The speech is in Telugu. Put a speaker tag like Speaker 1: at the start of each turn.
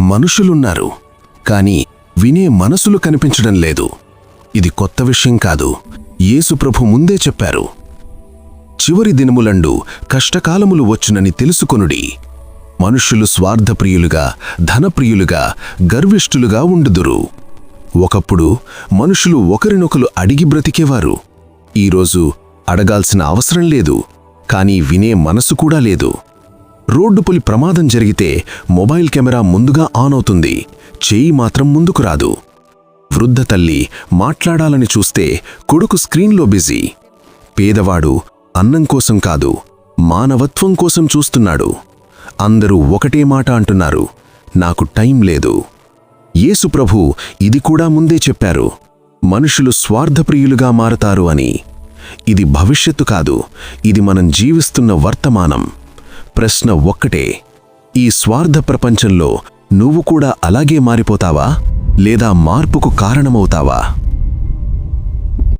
Speaker 1: మనుషులున్నారు కాని వినే మనసులు కనిపించడం లేదు. ఇది కొత్త విషయం కాదు. యేసుప్రభు ముందే చెప్పారు చివరి దినములండు కష్టకాలములు వచ్చునని తెలుసుకొనుడి. మనుష్యులు స్వార్థప్రియులుగా ధనప్రియులుగా గర్విష్ఠులుగా ఉండుదురు. ఒకప్పుడు మనుషులు ఒకరినొకరు అడిగి బ్రతికేవారు. ఈరోజు అడగాల్సిన అవసరం లేదు కానీ వినే మనసు కూడా లేదు. రోడ్డుపొలి ప్రమాదం జరిగితే మొబైల్ కెమెరా ముందుగా ఆన్ అవుతుంది. చేయి మాత్రం ముందుకు రాదు. వృద్ధ తల్లి మాట్లాడాలని చూస్తే కొడుకు స్క్రీన్లో బిజీ. పేదవాడు అన్నం కోసం కాదు మానవత్వం కోసం చూస్తున్నాడు. అందరూ ఒకటే మాట అంటున్నారు నాకు టైం లేదు. యేసుప్రభు ఇది కూడా ముందే చెప్పారు మనుషులు స్వార్థప్రియులుగా మారతారు అని. ఇది భవిష్యత్తు కాదు ఇది మనం జీవిస్తున్న వర్తమానం. ప్రశ్న ఒక్కటే. ఈ స్వార్థ ప్రపంచంలో నువ్వు కూడా అలాగే మారిపోతావా? లేదా మార్పుకు కారణమవుతావా?